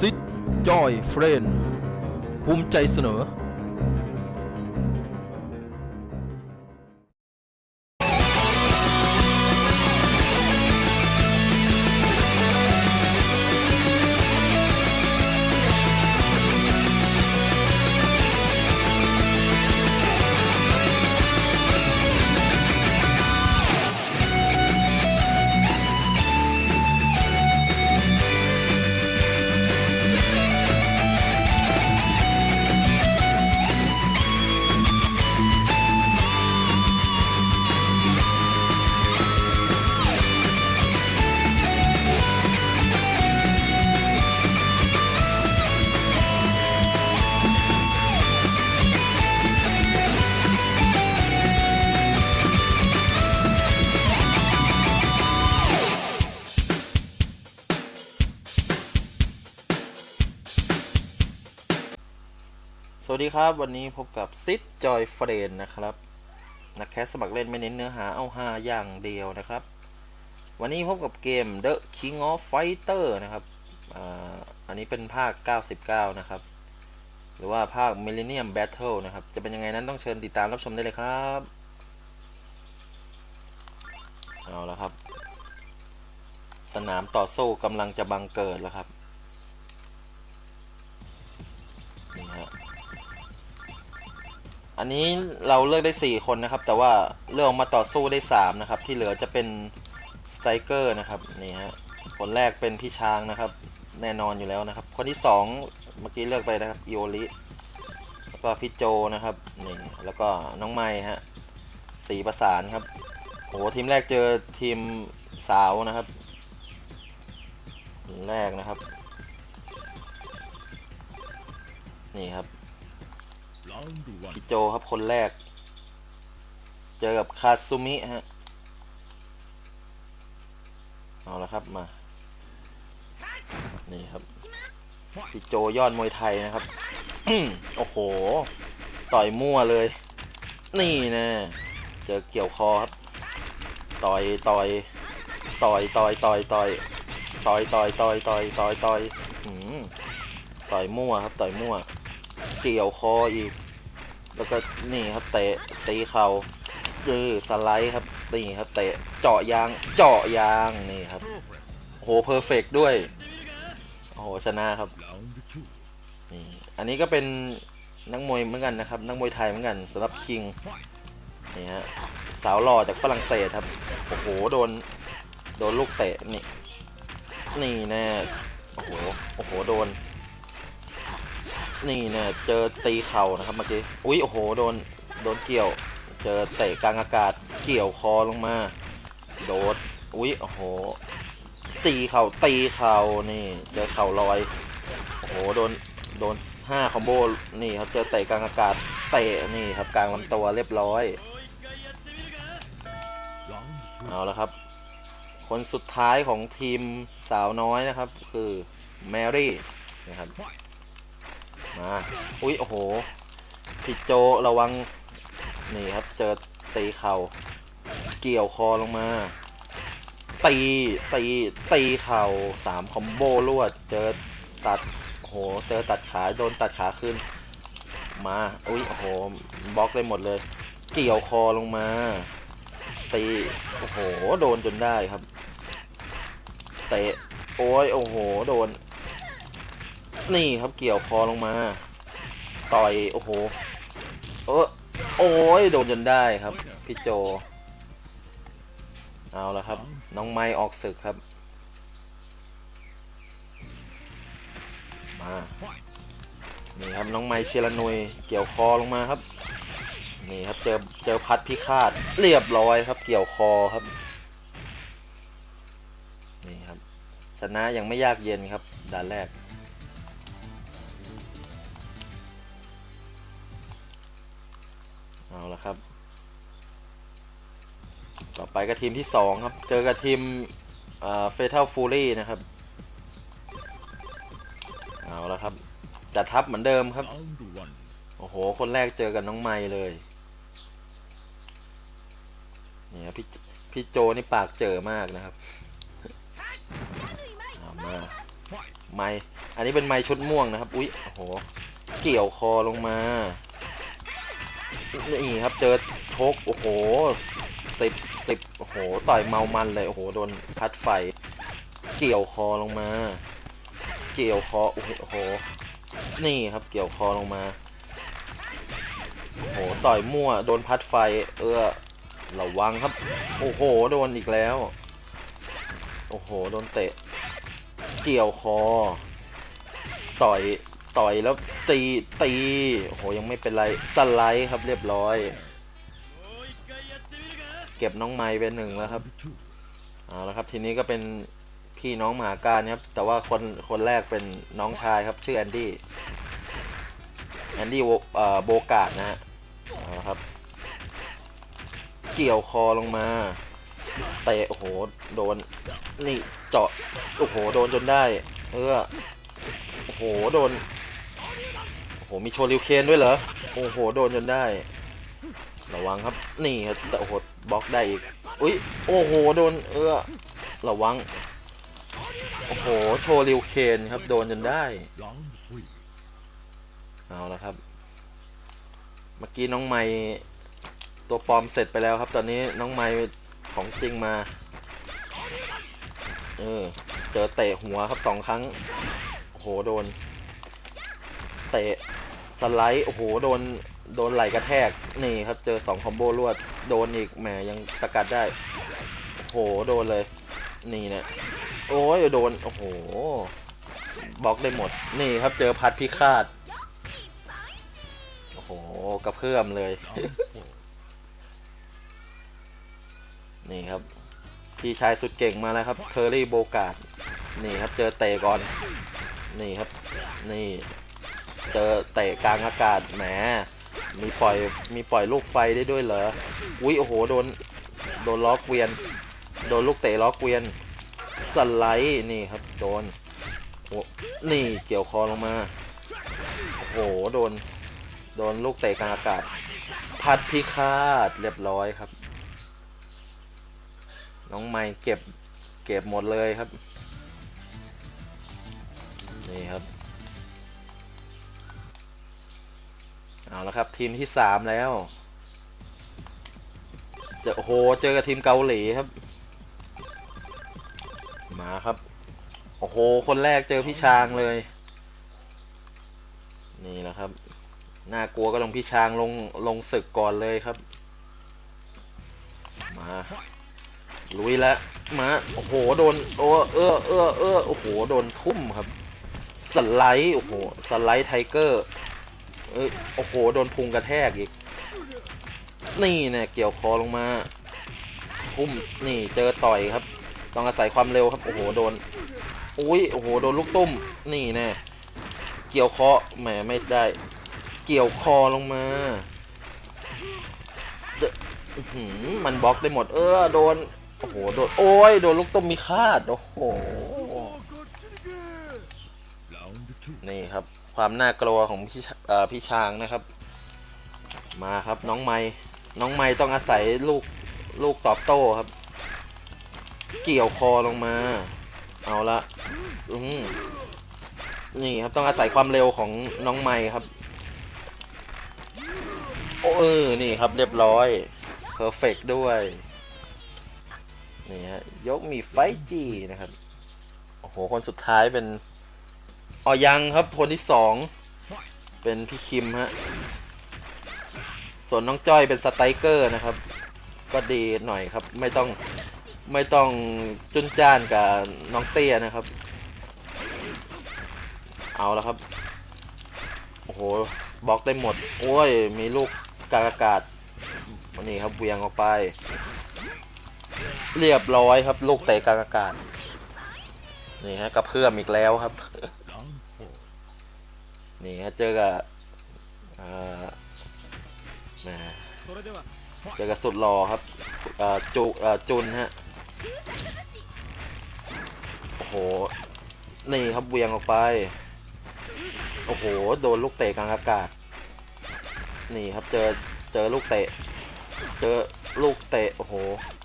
ซิดจอยเฟรนภูมิใจเสนอ วัสดีครับ วันนี้พบกับซิดจอยเฟรนนะครับ นักแคสสมัครเล่นไม่เน้นเนื้อหาเอาฮาอย่างเดียวนะครับ วันนี้พบกับเกม The King of Fighter นะครับอ,อันนี้เป็นภาค 99 นะครับ หรือว่าภาค Millennium Battle นะครับ จะเป็นยังไงนั้นต้องเชิญติดตามรับชมได้เลยครับ เอาละครับ สนามต่อสู้กำลังจะบังเกิดแล้วครับนี่ฮะ อันนี้เราเลือกได้ 4 คนนะครับ แต่ว่าเลือกออกมาต่อสู้ได้ 3 นะครับ ที่เหลือจะเป็นสไตรเกอร์นะครับนี่ฮะคนแรกเป็นพี่ช้างนะครับ แน่นอนอยู่แล้วนะครับ คนที่ 2 เมื่อกี้เลือกไปนะครับอีโอลิแล้วก็พี่โจนะครับนี่แล้วก็น้องไม้ฮะสีประสานครับโอ้โหทีมแรกเจอทีมสาวนะครับทีมแรกนะครับ นี่ครับ พี่โจครับคนแรก เจอกับคาซุมิฮะ เอาละครับมา นี่ครับพี่โจยอดมวยไทยนะครับ โอ้โห ต่อยมั่วเลย นี่นะเจอเกี่ยวคอครับ ต่อยต่อยต่อยต่อยต่อยต่อยต่อยต่อยต่อยต่อยต่อยต่อยต่อยมั่วครับ ต่อยมั่ว เกี่ยวคออีก แล้วก็นี่ครับเตะตีเข่ายือสไลด์ครับนี่ครับเตะเจาะยางเจาะยางนี่ครับโหเพอร์เฟกด้วยโอ้โหชนะครับนี่อันนี้ก็เป็นนักมวยเหมือนกันนะครับ นักมวยไทยเหมือนกันสำหรับคิงนี่ฮะสาวหล่อจากฝรั่งเศสครับโอ้โหโดนโดนลูกเตะนี่นี่แน่โอ้โหโอ้โหโดน นี่เนี่ยเจอตีเข่านะครับเมื่อกี้อุ้ยโอ้โหโดนโดนเกี่ยว เจอเตะกลางอากาศเกี่ยวคอลงมา โดดอุ้ยโอ้โห ตีเข่าตีเข่านี่เจอเข่าลอยโอ้โหโดนโดนห้าคอมโบนี่ครับเจอเตะกลางอากาศเตะนี่ครับกลางลำตัวเรียบร้อยเอาละครับ คนสุดท้ายของทีมสาวน้อยนะครับ คือแมรี่นะครับ มาอุ้ยโอ้โหผิดโจระวังนี่ครับ เจอตีเข่าเกี่ยวคอลงมา ตีตีตีเข่าสามคอมโบรวด เจอตัดโอ้โหเจอตัดขาโดนตัดขาขึ้น มาอุ้ยโอ้โหบล็อกเลยหมดเลย เกี่ยวคอลงมา ตีโอ้โหโดนจนได้ครับเตะโอ้ยโอ้โห โดน นี่ครับเกี่ยวคอลงมา ต่อยโอ้โหเออโอ้ยโดนจนได้ครับพี่โจ เอาละครับ น้องไม้ออกศึกครับ มา นี่ครับน้องไม้เชยรนุยเกี่ยวคอลงมาครับ นี่ครับเจอเจอพัดพิฆาตเรียบร้อยครับ เกี่ยวคอครับนี่ครับชนะยังไม่ยากเย็นครับด่านแรก เอาละครับ ต่อไปก็ทีมที่สองครับ เจอกับทีมเฟเทลฟูรี่นะครับ เอาละครับ จัดทัพเหมือนเดิมครับ โอ้โห คนแรกเจอกับน้องไม้เลยนี่ครับพี่พี่โจนี่ปากเจอมากนะครับมาไม้อันนี้เป็นไม้ชุดม่วงนะครับ อุ๊ย โอ้โห เกี่ยวคอลงมา นี่ครับเจอชกโอ้โหสิบสิบโอ้โหต่อยเมามันเลยโอ้โหโดนพัดไฟ เกี่ยวคอลงมา เกี่ยวคอโอ้โหนี่ครับเกี่ยวคอลงมาโอ้โหต่อยมั่วโดนพัดไฟ เออระวังครับ โอ้โหโดนอีกแล้ว โอ้โหโดนเตะ เกี่ยวคอ ต่อย ต่อยแล้วตีตีโหยังไม่เป็นไรสไลด์ครับเรียบร้อย เก็บน้องไม้ไปหนึ่งแล้วครับเอาละครับทีนี้ก็เป็นพี่น้องมหาการครับแต่ว่าคนคนแรกเป็นน้องชายครับชื่อแอนดี้แอนดี้โอ่อโบกาดนะฮะเอาละครับ เกี่ยวคอลงมาเตะโอ้โหโดนนี่เจาะโอ้โหโดนจนได้ เออโอ้โหโดน หมีโชลิวเคนด้วยเหรอ โอ้โห โดนจนได้ ระวังครับ นี่ครับแต่โอ้โหบล็อกได้อีก อุ้ย โอ้โห โดน เออ ระวัง โอ้โห โชลิวเคนครับ โดนจนได้ เอาละครับ เมื่อกี้น้องไม้ตัวปลอมเสร็จไปแล้วครับ ตอนนี้น้องไม้ของจริงมา เออ เจอเตะหัวครับสองครั้งโอ้โหโดน เตะ สไลด์ โอ้โห โดน โดนไหลกระแทก นี่ครับ เจอสองคอมโบรวด โดนอีก แหม ยังสกัดได้ โอ้โห โดนเลย นี่เนี่ย โอ้ย โดน โอ้โห บล็อกได้หมด นี่ครับ เจอพัดพิฆาต โอ้โห กระเพื่อมเลย นี่ครับ พี่ชายสุดเก่งมาแล้วครับ เทอร์รี่โบกาดนี่ครับ เจอเตะก่อน นี่ครับ นี่ เจอเตะกลางอากาศแหมมีปล่อยมีปล่อยลูกไฟได้ด้วยเหรออุ้ยโอ้โหโดนโดนล็อกเวียน โดนลูกเตะล็อกเวียนสไลด์นี่ครับโดนโอ้นี่เกี่ยวคอลงมาโอ้โหโดนโดนลูกเตะกลางอากาศ พัดพิฆาตเรียบร้อยครับ น้องไม้เก็บเก็บหมดเลยครับ นี่ครับ เอาละครับทีมที่สามแล้วเจอโอ้โหเจอกับทีมเกาหลีครับ มาครับ โอ้โห คนแรกเจอพี่ช้างเลย นี่แหละครับ น่ากลัวก็ลงพี่ช้างลงลงศึกก่อนเลยครับ มาลุยแล้วมาโอ้โหโดนโอ้เออเออเออโอ้โหโดนทุ่มครับ สไลด์โอ้โหสไลด์ไทเกอร์ เอ้ยโอ้โห โดนพุงกระแทกอีก นี่เนี่ยเกี่ยวคอลงมาทุ่มนี่เจอต่อยครับ ต้องอาศัยความเร็วครับ โอ้โห โดน อุ้ย โอ้โห โดนลูกตุ้ม นี่แน่เกี่ยวคอ แหม ไม่ได้ เกี่ยวคอลงมา จะมันบล็อกได้หมด เออ โดน โอ้โห โดน โอ้ย โดนลูกตุ้มมีคาด โอ้โห นี่ครับ ความน่ากลัวของพี่พี่ช้างนะครับ มาครับน้องไม้น้องไม้ต้องอาศัยลูกลูกตอบโต้ครับ เกี่ยวคอลงมา เอาละอืมนี่ครับต้องอาศัยความเร็วของน้องไม้ครับ โอ้เออนี่ครับเรียบร้อยเพอร์เฟกด้วยนี่ฮะยกมีไฟจีนะครับโอ้โหคนสุดท้ายเป็น อ๋อยังครับคนที่สองเป็นพี่คิมฮะ ส่วนน้องจ้อยเป็นสไตรเกอร์นะครับ ก็ดีหน่อยครับ ไม่ต้องไม่ต้องจุนจ้านกับน้องเตี้ยนะครับ เอาแล้วครับ โอ้โหบล็อกได้หมด โอ้ย มีลูกกากอากาศนี่ครับเวียงออกไป เรียบร้อยครับ ลูกเตะกากอากาศ นี่ฮะกระเพื่อมอีกแล้วครับ นี่ฮะเจอกับอ่าแหมเจอกับสุดหล่อครับอ่าจูอ่าจุนฮะโอ้โหนี่ครับเวียงออกไปโอ้โหโดนลูกเตะกลางอากาศ นี่ครับเจอเจอลูกเตะ เจอลูกเตะโอ้โห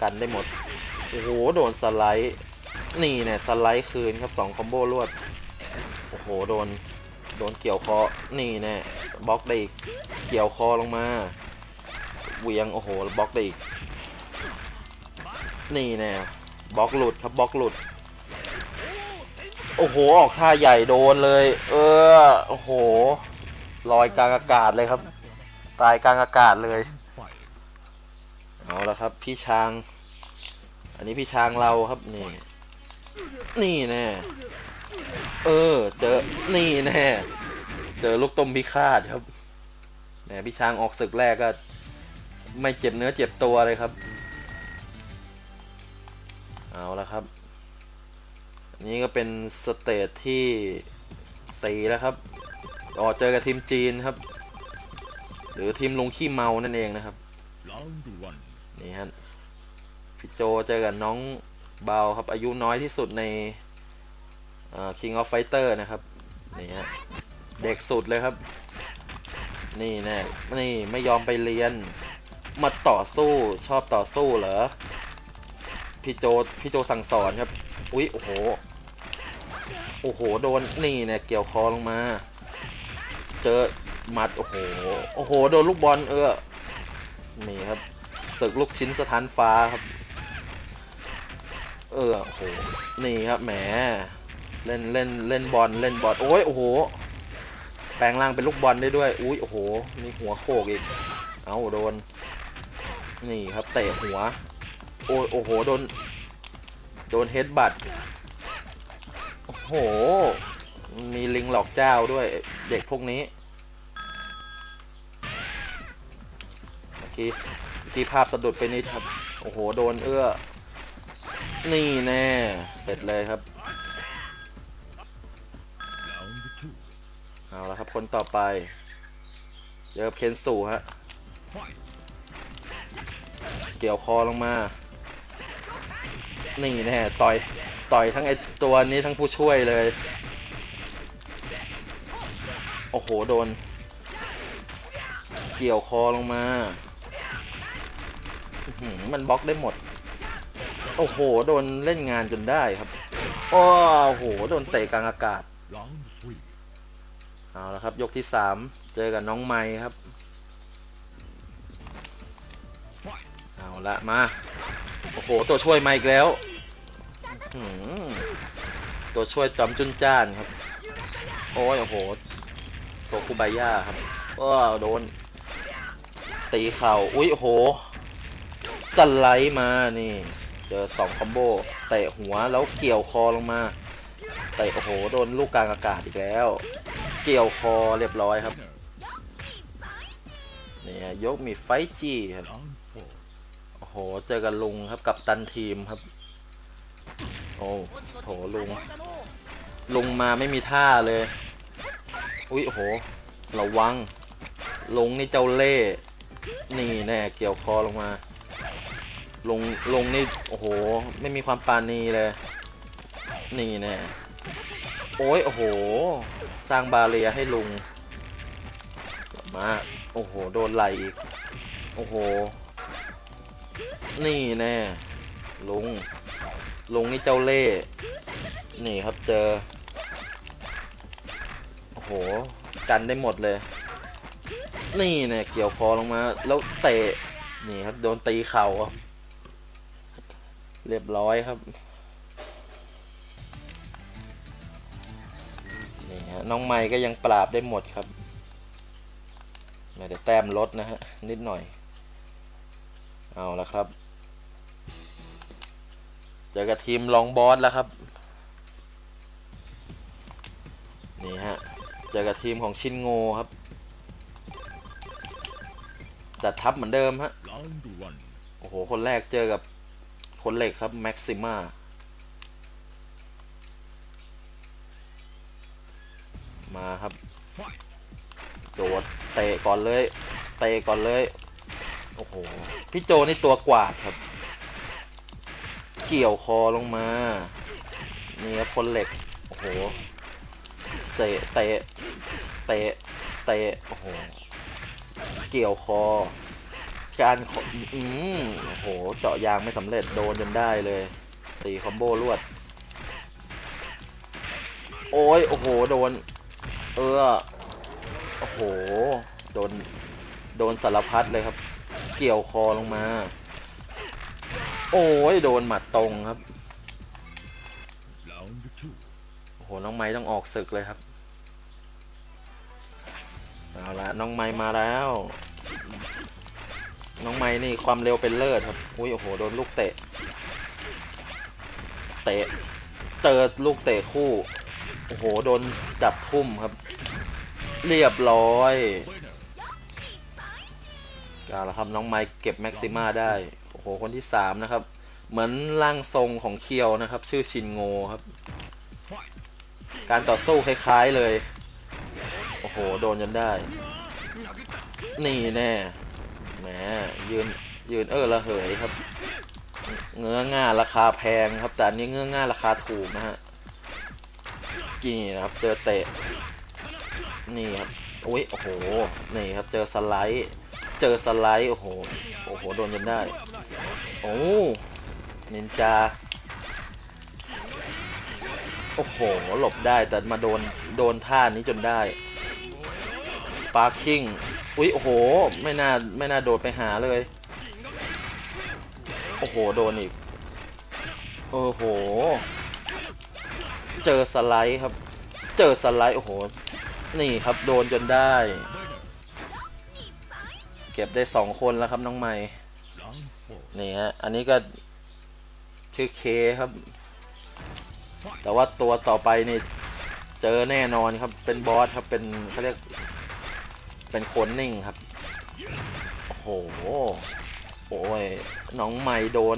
กันได้หมดโอ้โหโดนสไลด์นี่เนี่ยสไลด์คืนครับสองคอมโบรวดโอ้โหโดน โดนเกี่ยวคอ นี่แน่บล็อกได้อีก เกี่ยวคอลงมาเหวียง โอ้โห บล็อกได้อีก นี่แน่บล็อกหลุดครับบล็อกหลุด โอ้โห ออกท่าใหญ่โดนเลย เออ โอ้โห ลอยกลางอากาศเลยครับ ตายกลางอากาศเลย เอาละครับ พี่ช้าง อันนี้พี่ช้างเราครับ นี่ นี่แน่ เออ เจอ นี่แน่ เจอลูกต้มพิฆาตครับ แหมพี่ช้างออกศึกแรกก็ ไม่เจ็บเนื้อเจ็บตัวเลยครับ เอาละครับ อันนี้ก็เป็นสเตจที่สี่แล้วครับอ๋อเจอกับทีมจีนครับ หรือทีมลุงขี้เมานั่นเองนะครับ นี่ฮะพี่โจเจอกับน้องเบาครับอายุน้อยที่สุดใน เอ่อ King of Fighter นะครับ นี่ฮะ เด็กสุดเลยครับ นี่แน่นี่ไม่ยอมไปเรียน มาต่อสู้ชอบต่อสู้เหรอ พี่โจพี่โจสั่งสอนครับ อุ๊ย โอ้โห โอ้โห โดน นี่เนี่ยเกี่ยวคอลงมา เจอหมัด โอ้โห โอ้โห โดนลูกบอลเออ นี่ครับศึกลูกชิ้นสถานฟ้าครับ เออ โอ้โห นี่ครับ แหม เล่นเล่นเล่นบอลเล่นบอลโอ้ยโอ้โห แปลงร่างเป็นลูกบอลได้ด้วย อุ้ยโอ้โหมีหัวโขกอีก เอาโดน นี่ครับเตะหัว โอ้ยโอ้โหโดน โดนเฮดบัตโอ้โห มีลิงหลอกเจ้าด้วยเด็กพวกนี้เมื่อกี้เมื่อกี้ภาพสะดุดไปนิดครับ โอ้โห โดนเอื้อ นี่แน่ เสร็จเลยครับ เอาละครับคนต่อไปเจอเคนสูฮะ เกี่ยวคอลงมา นี่แน่ต่อย ต่อยทั้งไอตัวนี้ทั้งผู้ช่วยเลย โอ้โห โดน เกี่ยวคอลงมามันบล็อกได้หมด โอ้โห โดนเล่นงานจนได้ครับ โอ้โห โดนเตะกลางอากาศ Round. เอาละครับ ยกที่สามเจอกับน้องไม้ครับ เอาละมา โอ้โห ตัวช่วยมาอีกแล้ว ตัวช่วยจอมจุนจ้านครับ โอ้ย โอ้โห ตัวคูบาย่าครับว้าวโดน ตีเข่า อุ้ยโอ้โห สไลด์มานี่ เจอสองคอมโบเตะหัวแล้วเกี่ยวคอลงมาเตะโอ้โห โดนลูกกลางอากาศอีกแล้ว เกี่ยวคอเรียบร้อยครับนี่ฮะยกมีไฟจีครับโอ้โหเจอกันลุงครับกับตันทีมครับ โอ้โถลุง ลุงมาไม่มีท่าเลย อุ้ยโอ้โหระวังลุงนี่เจ้าเล่ นี่แน่เกี่ยวคอลงมา ลงลงนี่โอ้โห ไม่มีความปานีเลย นี่แน่โอ้ยโอ้โห สร้างบาเรียให้ลุงมา โอ้โห โดนไหลอีก โอ้โห นี่แน่ ลุง ลุงนี่เจ้าเล่ นี่ครับเจอ โอ้โห กันได้หมดเลย นี่เนี่ยเกี่ยวคอลงมา แล้วเตะ นี่ครับ โดนตีเข่าครับ เรียบร้อยครับ น้องไม้ก็ยังปราบได้หมดครับเดี๋ยวแต้มลดนะฮะ นิดหน่อย เอาละครับ เจอกับทีมลองบอสแล้วครับ นี่ฮะ เจอกับทีมของชินโงครับ จัดทัพเหมือนเดิมฮะ โอ้โห คนแรกเจอกับคนเหล็กครับ แม็กซิม่า มาครับ โดดเตะก่อนเลย เตะก่อนเลย โอ้โห พี่โจนี่ตัวกวาดครับ เกี่ยวคอลงมา นี่ครับคนเหล็ก โอ้โห เตะ เตะ เตะ เตะ โอ้โห เกี่ยวคอ การอืมโอ้โห เจาะยางไม่สำเร็จโดนจนได้เลย สี่คอมโบรวด โอ้ย โอ้โห โดน เออโอ้โห โดน โดนสารพัดเลยครับ เกี่ยวคอลงมา โอ้ย โดนหมัดตรงครับ โอ้โห น้องไม้ต้องออกศึกเลยครับ เอาละน้องไม้มาแล้ว น้องไม้นี่ความเร็วเป็นเลิศครับ อุ้ย โอ้โห โดนลูกเตะ เตะ เจอลูกเตะคู่ โอ้โห โดนจับทุ่มครับ เรียบร้อย Winner. เอาละครับน้องไม้เก็บแม็กซิมาได้ โอ้โห คนที่สามนะครับ เหมือนร่างทรงของเคียวนะครับ ชื่อชินโงครับ การต่อสู้คล้ายๆเลย โอ้โห โดนจนได้ นี่แน่แหมยืนยืนเออระเหยครับ เงื้อง่าราคาแพงครับ แต่อันนี้เงื้อง่าราคาถูกนะฮะ กี่นะครับ เจอเตะ นี่ครับอุ้ยโอ้โห นี่ครับ เจอสไลด์ เจอสไลด์ โอ้โห โอ้โห โดนจนได้ โอ้นินจา โอ้โห หลบได้ แต่มาโดน โดนท่านี้จนได้ Sparking อุ๊ยโอ้โห ไม่น่า ไม่น่าโดดไปหาเลย โอ้โห โดนอีก โอ้โห เจอสไลด์ครับ เจอสไลด์โอ้โห นี่ครับโดนจนได้ เก็บได้สองคนแล้วครับน้องใหม่นี่ฮะ อันนี้ก็ชื่อเคครับ แต่ว่าตัวต่อไปนี่เจอแน่นอนครับ เป็นบอสครับ เป็นเขาเรียก เป็นคนนิ่งครับ โอ้โห โอ้ย น้องใหม่โดน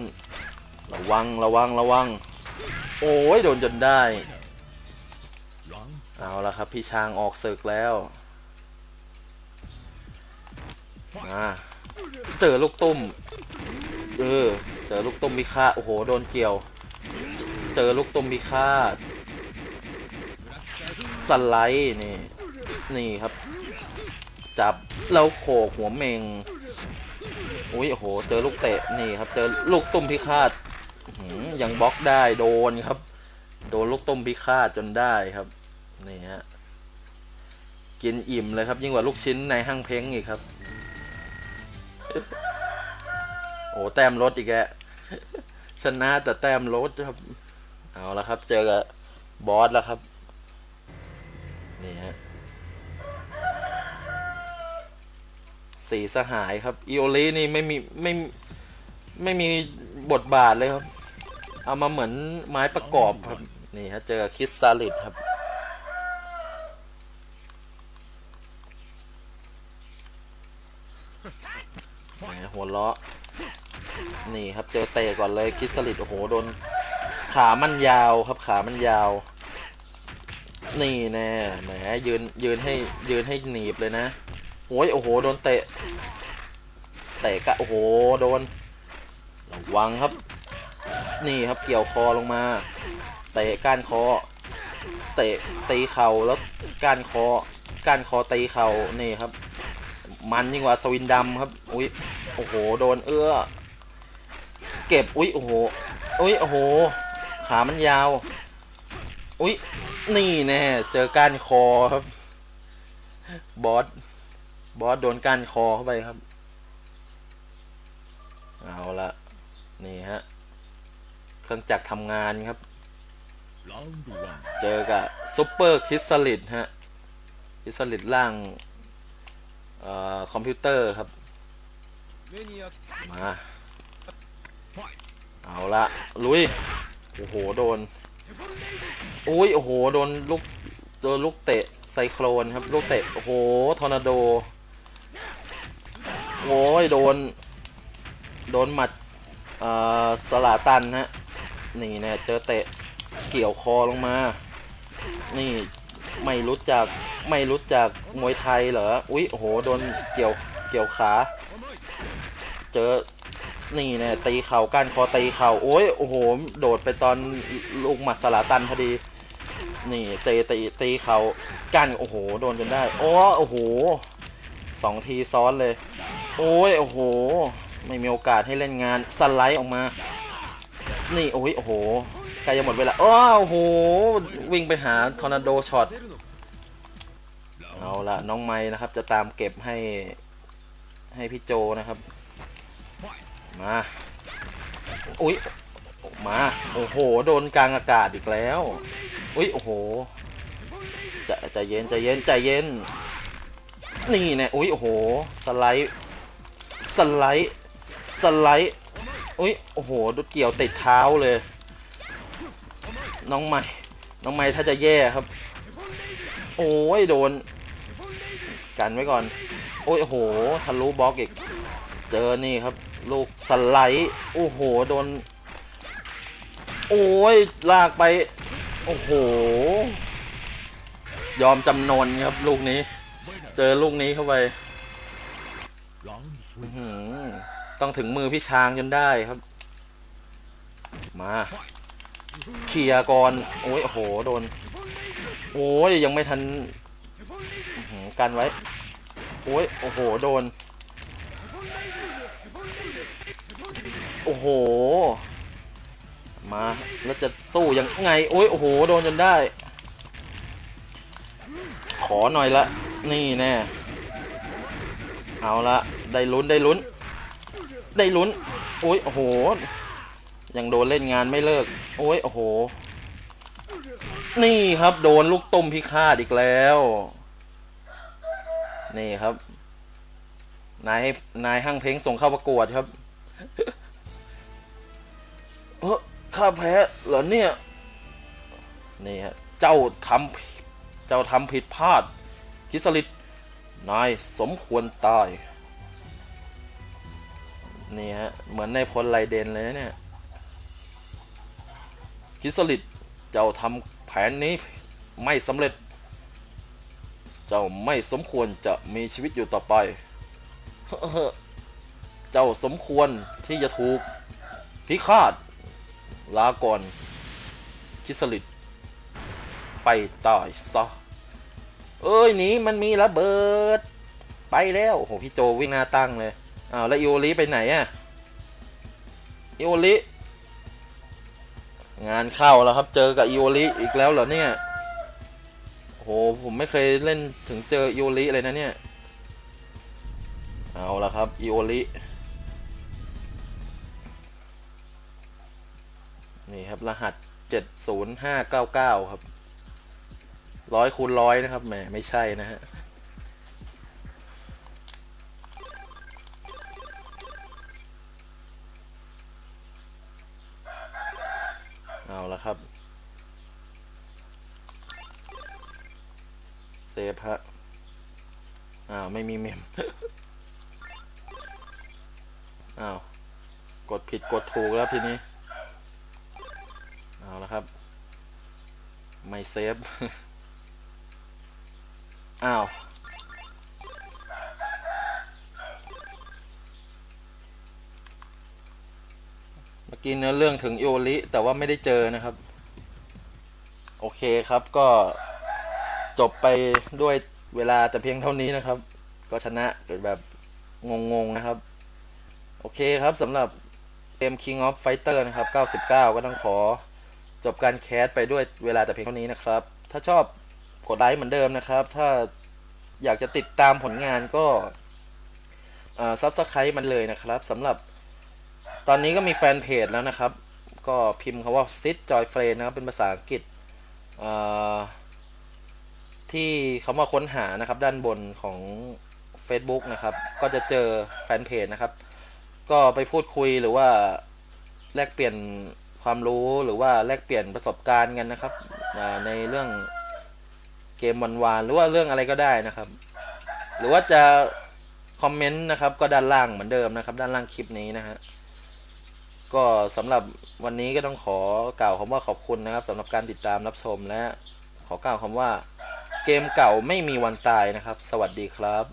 ระวัง ระวัง ระวัง โอ้ย โดนจนได้ เอาละครับ พี่ช้างออกศึกแล้วมาเจอลูกตุ้ม เออ เจอลูกตุ้มพิฆาตโอ้โห โดนเกี่ยว เจอลูกตุ้มพิฆาตสไลด์นี่ นี่ครับ จับแล้วโขกหัวเมง อุ้ยโอ้โห เจอลูกเตะ นี่ครับ เจอลูกตุ้มพิฆาตยังบล็อกได้ โดนครับ โดนลูกตุ้มพิฆาตจนได้ครับ นี่ฮะกินอิ่มเลยครับ ยิ่งกว่าลูกชิ้นในห้างเพ้งอีกครับ โอ้แต้มลดอีกแกชนะแต่แต้มลดครับ เอาละครับ เจอกับบอสแล้วครับ นี่ฮะสีสหายครับอีโอลีนี่ไม่มีไม่ไม่มีบทบาทเลยครับ เอามาเหมือนไม้ประกอบครับ นี่ฮะเจอกับคิสซาลิดครับ แหมหัวเราะนี่ครับเจอเตะก่อนเลยคิสลิดโอ้โหโดนขามันยาวครับขามันยาว นี่แน่แหมยืนยืนให้ยืนให้หนีบเลยนะโอ้ยโอ้โหโดนเตะเตะกะโอ้โหโดนระวังครับ นี่ครับเกี่ยวคอลงมา เตะก้านคอ เตะตีเข่าแล้วก้านคอก้านคอตีเข่านี่ครับ มันยิ่งกว่าสวินดำครับอุ้ยโอ้โหโดนเอื้อ เก็บอุ้ยโอ้โหอุ้ยโอ้โห ขามันยาว อุ้ยนี่แน่เจอกานคอครับ บอสบอสโดนกานคอเข้าไปครับ เอาละนี่ฮะเครื่องจักรทำงานครับ เจอกับซุปเปอร์คิสตัลลิดฮะคิสตัลลิดร่าง เอ่อคอมพิวเตอร์ครับ มา Fight. เอาละลุย โอ้โห โดนอุ้ย โอ้โห โดนลูก โดนลูกเตะไซโครนครับ ลูกเตะ โอ้โห ทอร์นาโด โอ้ย โดน โดนหมัดเอ่อสลาตันฮะ นี่แน่เจอเตะ เกี่ยวคอลงมา นี่ ไม่รู้จักไม่รู้จักมวยไทยเหรอ อุ๊ยโอ้โหโดนเกี่ยวเกี่ยวขา เจอ นี่แน่ตีเข่าก้านคอตีเข่าโอ้ยโอ้โห โดดไปตอนลูกหมัดสลาตันพอดี นี่ตีตีตีเข่าก้านโอ้โห โดนจนได้ โอ้โอ้โหสองทีซ้อนเลย โอ้ยโอ้โห ไม่มีโอกาสให้เล่นงานสไลด์ออกมา นี่โอ้ยโอ้โห ใกล้จะหมดเวลาอ้าวโอ้โห วิ่งไปหาทอร์นาโดช็อต เอาละน้องไม้นะครับ จะตามเก็บให้ให้พี่โจนะครับ มาอุ้ยมา โอ้โห โดนกลางอากาศอีกแล้ว อุ้ย โอ้โห จะใจะเย็นใจะเย็นใจเย็น นี่แน่อุ้ย โอ้โห สไลด์ สไลด์ สไลด์ อุ้ย โอ้โห ดูเกี่ยวติดเท้าเลย น้องใหม่ น้องใหม่ถ้าจะแย่ครับ โอ้ยโดน กันไว้ก่อน โอ้ยโหทะลุบล็อกอีก เจอนี่ครับ ลูกสไลด์โอ้โหโดน โอ้ยลากไป โอ้โห ยอมจำนนครับ ลูกนี้ เจอลูกนี้เข้าไปต้องถึงมือพี่ช้างจนได้ครับ มา เคลียร์ก่อนโอ้ยโอ้โหโดน โอ้ยยังไม่ทันกันไว้ โอ้ยโอ้โหโดน โอ้โห มาแล้วจะสู้ยังไง โอ้ยโอ้โหโดนจนได้ ขอหน่อยละ นี่แน่เอาละได้ลุ้นได้ลุ้น ได้ลุ้น โอ้ยโอ้โห ยังโดนเล่นงานไม่เลิก โอ้ย โอ้โห นี่ครับ โดนลูกตุ้มพิฆาตอีกแล้ว นี่ครับ นายนายห้างเพ้งส่งเข้าประกวดครับเออข้าแพ้เหรอเนี่ย นี่ฮะ เจ้าทำเจ้าทำผิดพลาด คิสลิดนายสมควรตาย นี่ฮะ เหมือนในพลไรเดนเลยเนี่ย คิสลิดเจ้าทำแผนนี้ไม่สำเร็จ เจ้าไม่สมควรจะมีชีวิตอยู่ต่อไป เจ้าสมควรที่จะถูกพิฆาตลาก่อนคิสลิดไปตายซะ เอ้ยหนีมันมีระเบิด ไปแล้วโหพี่โจวิ่งหน้าตั้งเลยอ้าวแล้วอิโอลิไปไหนอะอิโอลิ งานเข้าแล้วครับ เจอกับอิโอลิอีกแล้วเหรอเนี่ยโหผมไม่เคยเล่นถึงเจออิโอลิเลยนะเนี่ย เอาละครับอิโอลินี่ครับ รหัสเจ็ดศูนย์ห้าเก้าเก้าครับร้อยคูณร้อยนะครับแหมไม่ใช่นะฮะ เอาละครับ เซฟฮะอ้าว ไม่มีเมม อ้าว กดผิดกดถูกแล้วทีนี้ เอาละครับ ไม่เซฟ อ้าว เมื่อ กี้เนื้อเรื่องถึงโอริแต่ว่าไม่ได้เจอนะครับ โอเคครับก็จบไปด้วยเวลาแต่เพียงเท่านี้นะครับ ก็ชนะเป็นแบบงงๆนะครับ โอเคครับสำหรับเกม King of Fighter นะครับ 99 ก็ต้องขอจบการแคสไปด้วยเวลาแต่เพียงเท่านี้นะครับ ถ้าชอบกดไลค์เหมือนเดิมนะครับ ถ้าอยากจะติดตามผลงานก็ซับสไครต์มันเลยนะครับสำหรับ ตอนนี้ก็มีแฟนเพจแล้วนะครับ ก็พิมพ์คาว่า sit joy friend นะครับ เป็นภาษาอังกฤษที่คำว่าค้นหานะครับ ด้านบนของ Facebook นะครับ ก็จะเจอแฟนเพจนะครับ ก็ไปพูดคุยหรือว่าแลกเปลี่ยนความรู้หรือว่าแลกเปลี่ยนประสบการณ์กันนะครับในเรื่องเกมวันวานหรือว่าเรื่องอะไรก็ได้นะครับ หรือว่าจะคอมเมนต์นะครับ ก็ด้านล่างเหมือนเดิมนะครับ ด้านล่างคลิปนี้นะฮะ ก็สำหรับวันนี้ก็ต้องขอกล่าวคำว่าขอบคุณนะครับสำหรับการติดตามรับชมและขอกล่าวคำว่า เกมเก่าไม่มีวันตายนะครับ สวัสดีครับ